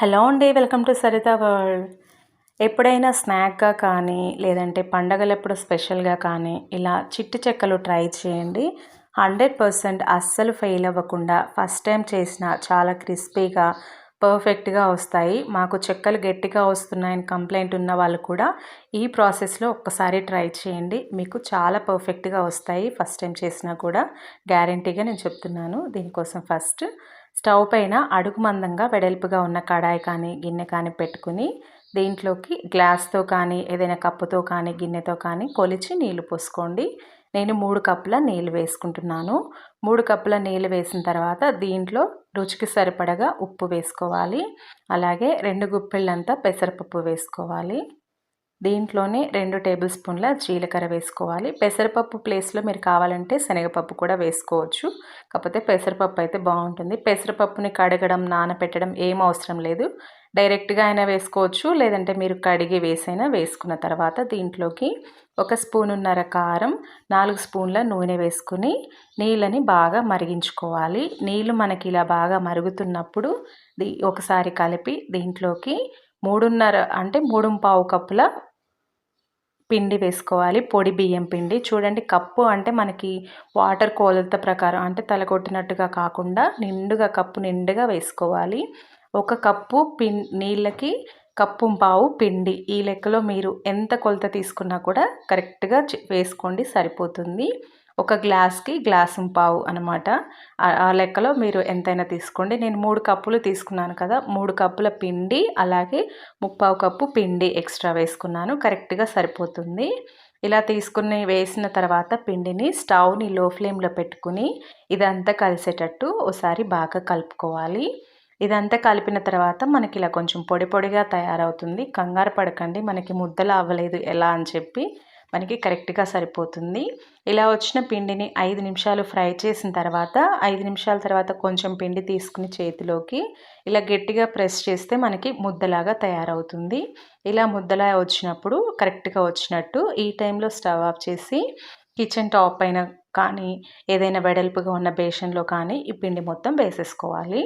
Hello అండి welcome to Saritha world. ఎప్పుడైనా స్నాక్గా కానీ లేదంటే పండగలప్పుడు స్పెషల్గా కానీ ఇలా చిట్టి చెక్కలు ట్రై చేయండి. హండ్రెడ్ పర్సెంట్ అస్సలు ఫెయిల్ అవ్వకుండా ఫస్ట్ టైం చేసిన చాలా క్రిస్పీగా పర్ఫెక్ట్గా వస్తాయి. మాకు చెక్కలు గట్టిగా వస్తున్నాయని కంప్లైంట్ ఉన్న వాళ్ళు కూడా ఈ ప్రాసెస్లో ఒక్కసారి ట్రై చేయండి. మీకు చాలా పర్ఫెక్ట్గా వస్తాయి. ఫస్ట్ టైం చేసినా కూడా గ్యారంటీగా నేను చెప్తున్నాను. దీనికోసం ఫస్ట్ స్టవ్ పైన అడుగు మందంగా వెడల్పుగా ఉన్న కడాయి కానీ గిన్నె కానీ పెట్టుకుని దీంట్లోకి గ్లాస్తో కానీ ఏదైనా కప్పుతో కానీ గిన్నెతో కానీ కొలిచి నీళ్ళు పోసుకోండి. నేను మూడు కప్పుల నీళ్ళు వేసుకుంటున్నాను. మూడు కప్పుల నీళ్ళు వేసిన తర్వాత దీంట్లో రుచికి సరిపడగా ఉప్పు వేసుకోవాలి. అలాగే రెండు గుప్పిళ్ళంతా పెసరపప్పు వేసుకోవాలి. దీంట్లోనే రెండు టేబుల్ స్పూన్ల జీలకర్ర వేసుకోవాలి. పెసరపప్పు ప్లేస్లో మీరు కావాలంటే శనగపప్పు కూడా వేసుకోవచ్చు. కాకపోతే పెసరపప్పు అయితే బాగుంటుంది. పెసరపప్పుని కడగడం నానపెట్టడం ఏం అవసరం లేదు. డైరెక్ట్గా అయినా వేసుకోవచ్చు. లేదంటే మీరు కడిగి వేసైనా వేసుకున్న తర్వాత దీంట్లోకి ఒక స్పూనున్నర కారం నాలుగు స్పూన్ల నూనె వేసుకుని నీళ్ళని బాగా మరిగించుకోవాలి. నీళ్ళు మనకి ఇలా బాగా మరుగుతున్నప్పుడు ఒకసారి కలిపి దీంట్లోకి మూడున్నర అంటే మూడు పావు కప్పుల పిండి వేసుకోవాలి. పొడి బియ్యం పిండి. చూడండి కప్పు అంటే మనకి వాటర్ కోలత ప్రకారం అంటే తలకొట్టినట్టుగా కాకుండా నిండుగా కప్పు నిండుగా వేసుకోవాలి. ఒక కప్పు పిం నీళ్ళకి కప్పు పావు పిండి. ఈ లెక్కలో మీరు ఎంత కొలత తీసుకున్నా కూడా కరెక్ట్గా వేసుకోండి సరిపోతుంది. ఒక గ్లాస్కి గ్లాసు పావు అనమాట ఆ లెక్కలో మీరు ఎంతైనా తీసుకోండి. నేను మూడు కప్పులు తీసుకున్నాను కదా మూడు కప్పుల పిండి అలాగే ముప్పావు కప్పు పిండి ఎక్స్ట్రా వేసుకున్నాను. కరెక్ట్గా సరిపోతుంది. ఇలా తీసుకుని వేసిన తర్వాత పిండిని స్టవ్ని లో ఫ్లేమ్లో పెట్టుకుని ఇదంతా కలిసేటట్టు ఒకసారి బాగా కలుపుకోవాలి. ఇదంతా కలిపిన తర్వాత మనకి ఇలా కొంచెం పొడి పొడిగా తయారవుతుంది. కంగారు పడకండి మనకి ముద్దలు అవ్వలేదు ఎలా అని చెప్పి మనకి కరెక్ట్గా సరిపోతుంది. ఇలా వచ్చిన పిండిని ఐదు నిమిషాలు ఫ్రై చేసిన తర్వాత ఐదు నిమిషాల తర్వాత కొంచెం పిండి తీసుకుని చేతిలోకి ఇలా గట్టిగా ప్రెస్ చేస్తే మనకి ముద్దలాగా తయారవుతుంది. ఇలా ముద్దలా వచ్చినప్పుడు కరెక్ట్గా వచ్చినట్టు ఈ టైంలో స్టవ్ ఆఫ్ చేసి కిచెన్ టాప్ పైన కానీ ఏదైనా వెడల్పుగా ఉన్న బేషన్లో కానీ ఈ పిండి మొత్తం వేసేసుకోవాలి.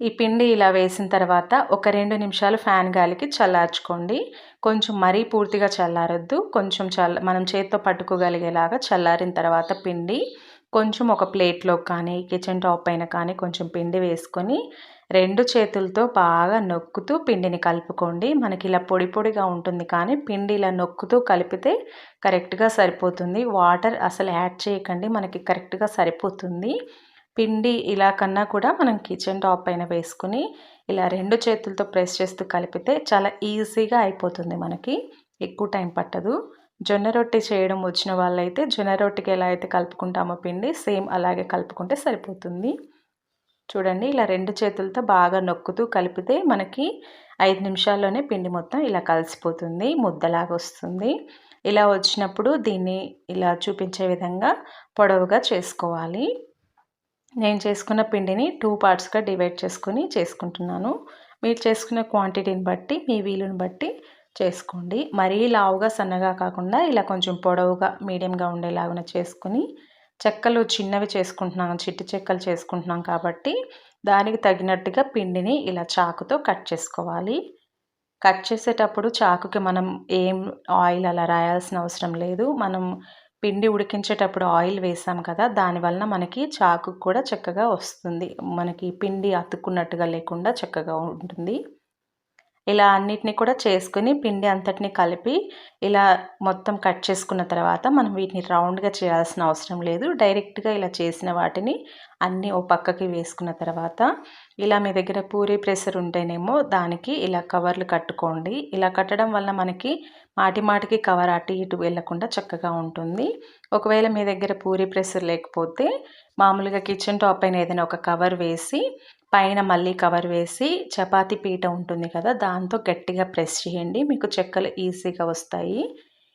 ఈ పిండి ఇలా వేసిన తర్వాత ఒక రెండు నిమిషాలు ఫ్యాన్ గాలికి చల్లార్చుకోండి. కొంచెం మరీ పూర్తిగా చల్లారొద్దు. కొంచెం చల్ల మనం చేత్తో పట్టుకోగలిగేలాగా చల్లారిన తర్వాత పిండి కొంచెం ఒక ప్లేట్లో కానీ కిచెన్ టాప్ పైన కానీ కొంచెం పిండి వేసుకొని రెండు చేతులతో బాగా నొక్కుతూ పిండిని కలుపుకోండి. మనకి ఇలా పొడి పొడిగా ఉంటుంది కానీ పిండి ఇలా నొక్కుతూ కలిపితే కరెక్ట్గా సరిపోతుంది. వాటర్ అసలు యాడ్ చేయకండి. మనకి కరెక్ట్గా సరిపోతుంది. పిండి ఇలా కన్నా కూడా మనం కిచెన్ టాప్ పైన వేసుకుని ఇలా రెండు చేతులతో ప్రెస్ చేస్తూ కలిపితే చాలా ఈజీగా అయిపోతుంది మనకి. ఎక్కువ టైం పట్టదు. జొన్న రొట్టె చేయడం వచ్చిన వాళ్ళైతే జొన్న రొట్టెకి ఎలా అయితే కలుపుకుంటామో పిండి సేమ్ అలాగే కలుపుకుంటే సరిపోతుంది. చూడండి ఇలా రెండు చేతులతో బాగా నొక్కుతూ కలిపితే మనకి ఐదు నిమిషాల్లోనే పిండి మొత్తం ఇలా కలిసిపోతుంది ముద్దలాగా వస్తుంది. ఇలా వచ్చినప్పుడు దీన్ని ఇలా చూపించే విధంగా పొడవుగా చేసుకోవాలి. నేను చేసుకున్న పిండిని టూ పార్ట్స్గా డివైడ్ చేసుకొని చేసుకుంటున్నాను. మీరు చేసుకున్న క్వాంటిటీని బట్టి మీ వీలుని బట్టి చేసుకోండి. మరీ లావుగా సన్నగా కాకుండా ఇలా కొంచెం పొడవుగా మీడియంగా ఉండేలాగా చేసుకుని చెక్కలు చిన్నవి చేసుకుంటున్నాను చిట్టి చెక్కలు చేసుకుంటున్నాం కాబట్టి దానికి తగినట్టుగా పిండిని ఇలా చాకుతో కట్ చేసుకోవాలి. కట్ చేసేటప్పుడు చాకుకి మనం ఏం ఆయిల్ అలా రాయాల్సిన అవసరం లేదు. మనం పిండి ఉడికించేటప్పుడు ఆయిల్ వేసాం కదా దానివలన మనకి చాకు కూడా చక్కగా వస్తుంది. మనకి పిండి అతుక్కున్నట్టుగా లేకుండా చక్కగా ఉంటుంది. ఇలా అన్నిటిని కూడా చేసుకుని పిండి అంతటిని కలిపి ఇలా మొత్తం కట్ చేసుకున్న తర్వాత మనం వీటిని రౌండ్గా చేయాల్సిన అవసరం లేదు. డైరెక్ట్గా ఇలా చేసిన వాటిని అన్నీ ఓ పక్కకి వేసుకున్న తర్వాత ఇలా మీ దగ్గర పూరి ప్రెషర్ ఉంటేనేమో దానికి ఇలా కవర్లు కట్టుకోండి. ఇలా కట్టడం వల్ల మనకి మాటి మాటికి కవర్ అటు ఇటు వెళ్ళకుండా చక్కగా ఉంటుంది. ఒకవేళ మీ దగ్గర పూరి ప్రెషర్ లేకపోతే మామూలుగా కిచెన్ టాప్ పైన ఏదైనా ఒక కవర్ వేసి పైన మళ్ళీ కవర్ వేసి చపాతి పీట ఉంటుంది కదా దాంతో గట్టిగా ప్రెస్ చేయండి. మీకు చెక్కలు ఈజీగా వస్తాయి.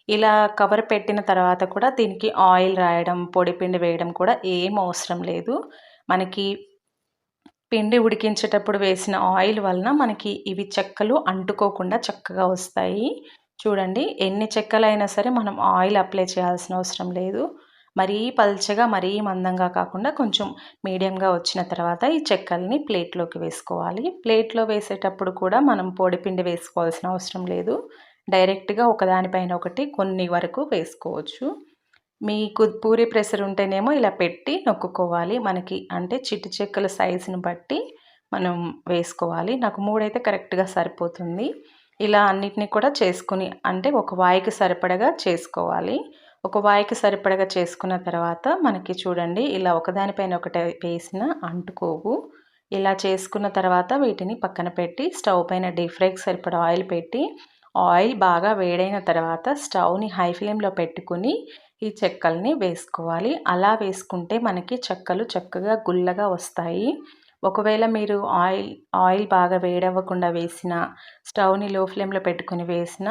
ఇలా కవర్ పెట్టిన తర్వాత కూడా దీనికి ఆయిల్ రాయడం పొడి పిండి వేయడం కూడా ఏం అవసరం లేదు. మనకి పిండి ఉడికించేటప్పుడు వేసిన ఆయిల్ వలన మనకి ఇవి చెక్కలు అంటుకోకుండా చక్కగా వస్తాయి. చూడండి ఎన్ని చెక్కలైనా సరే మనం ఆయిల్ అప్లై చేయాల్సిన అవసరం లేదు. మరీ పల్చగా మరీ మందంగా కాకుండా కొంచెం మీడియంగా వచ్చిన తర్వాత ఈ చెక్కల్ని ప్లేట్లోకి వేసుకోవాలి. ప్లేట్లో వేసేటప్పుడు కూడా మనం పొడిపిండి వేసుకోవాల్సిన అవసరం లేదు. డైరెక్ట్గా ఒకదానిపైన ఒకటి కొన్ని వరకు వేసుకోవచ్చు. మీకు పూరి ప్రెషర్ ఉంటేనేమో ఇలా పెట్టి నొక్కుకోవాలి. మనకి అంటే చిట్టి చెక్కల సైజుని బట్టి మనం వేసుకోవాలి. నాకు మూడైతే కరెక్ట్గా సరిపోతుంది. ఇలా అన్నిటిని కూడా చేసుకుని అంటే ఒక వాయికి సరిపడగా చేసుకోవాలి. ఒక వాయికి సరిపడగా చేసుకున్న తర్వాత మనకి చూడండి ఇలా ఒకదానిపైన ఒకటి వేసిన అంటుకోవు. ఇలా చేసుకున్న తర్వాత వీటిని పక్కన పెట్టి స్టవ్ పైన డీప్ ఫ్రైకి సరిపడ ఆయిల్ పెట్టి ఆయిల్ బాగా వేడైన తర్వాత స్టవ్ని హై ఫ్లేమ్లో పెట్టుకుని ఈ చెక్కల్ని వేసుకోవాలి. అలా వేసుకుంటే మనకి చెక్కలు చక్కగా గుల్లగా వస్తాయి. ఒకవేళ మీరు ఆయిల్ ఆయిల్ బాగా వేడవ్వకుండా వేసిన స్టవ్ని లో ఫ్లేమ్లో పెట్టుకుని వేసిన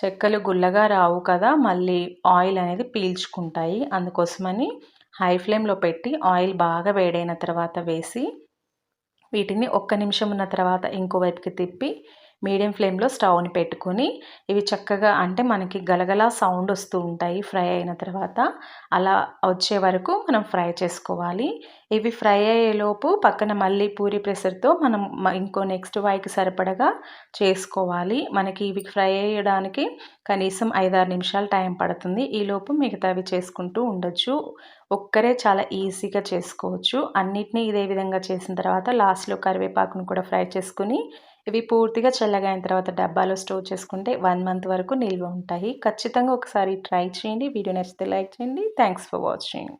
చెక్కలు గుల్లగా రావు కదా మళ్ళీ ఆయిల్ అనేది పీల్చుకుంటాయి. అందుకోసమని హై ఫ్లేమ్లో పెట్టి ఆయిల్ బాగా వేడైన తర్వాత వేసి వీటిని ఒక్క నిమిషం ఉన్న తర్వాత ఇంకో వైపుకి తిప్పి మీడియం ఫ్లేమ్లో స్టవ్ని పెట్టుకొని ఇవి చక్కగా అంటే మనకి గలగలా సౌండ్ వస్తూ ఉంటాయి ఫ్రై అయిన తర్వాత. అలా వచ్చే వరకు మనం ఫ్రై చేసుకోవాలి. ఇవి ఫ్రై అయ్యేలోపు పక్కన మళ్ళీ పూరి ప్రెషర్తో మనం ఇంకో నెక్స్ట్ వాయికి సరిపడగా చేసుకోవాలి. మనకి ఇవి ఫ్రై అయ్యడానికి కనీసం ఐదారు నిమిషాలు టైం పడుతుంది. ఈలోపు మిగతావి చేసుకుంటూ ఉండొచ్చు. ఒక్కరే చాలా ఈజీగా చేసుకోవచ్చు. అన్నిటినీ ఇదే విధంగా చేసిన తర్వాత లాస్ట్లో కరివేపాకును కూడా ఫ్రై చేసుకుని ఇవి పూర్తిగా చల్లగా అయిన తర్వాత డబ్బాలో స్టోర్ చేసుకుంటే వన్ మంత్ వరకు నిల్వ ఉంటాయి. ఖచ్చితంగా ఒకసారి ట్రై చేయండి. వీడియో నచ్చితే లైక్ చేయండి. Thanks for watching.